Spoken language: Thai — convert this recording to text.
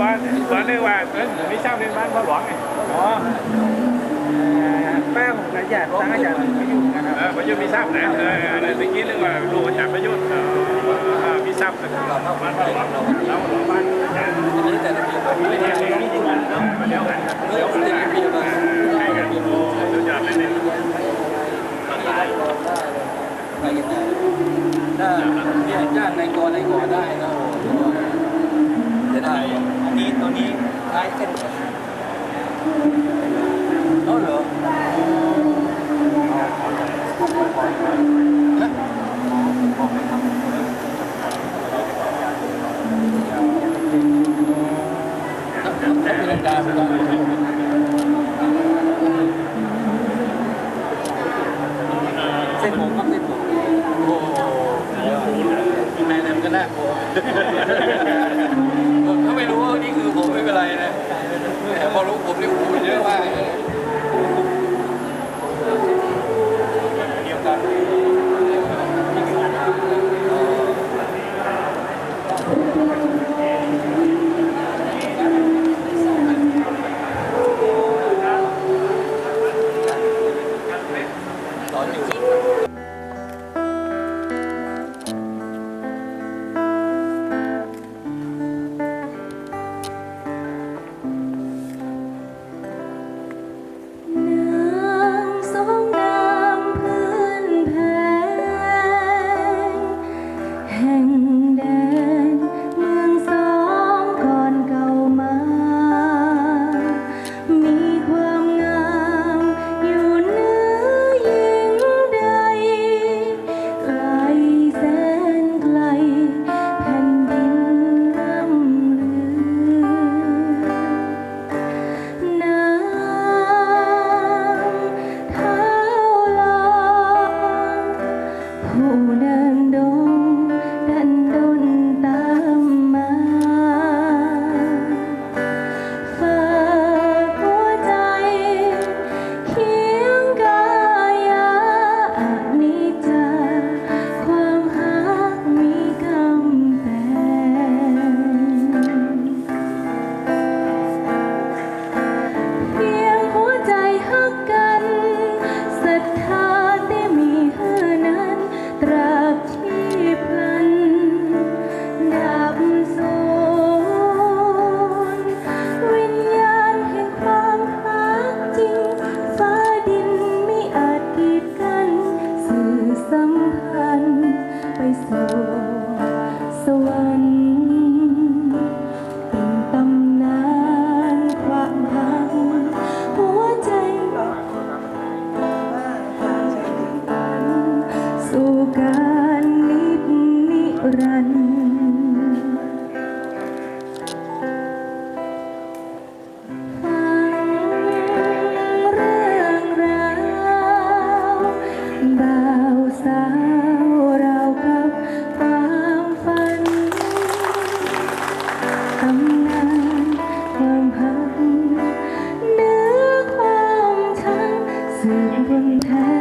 บ้านเรียกว่าเป็นมีช่างเป็นบ้านพ่อหลวงไงอ๋อแป้งขายใหญ่ตั้งขยะประยุทธ์นะครับประยุทธ์มีทราบนะเออเมื่อกี้เรื่องว่าลูกจากประยุทธ์มีทราบบ้านบ้านหลวงแล้วหลวงบ้านอาจารย์อันนี้แต่ละปีไม่ได้ไม่ได้เดี๋ยวกันเดี๋ยวกัน ไปกันได้ถ้าเนี่ยจ้างในกรในกอได้นะโอ้โหจะได้อันนี้ตัวนี้คล้ายเส้นเอาเหรอเป็นการเป็นการ เส้นผมครับเส้นผม โอ้โหแม่เนี่ยมันก็น่ากลัวถ้าไม่รู้ว่านี่คือผมไม่เป็นไรนะ แผู้เดิ เนื้อความทั้งสื่อบนแท้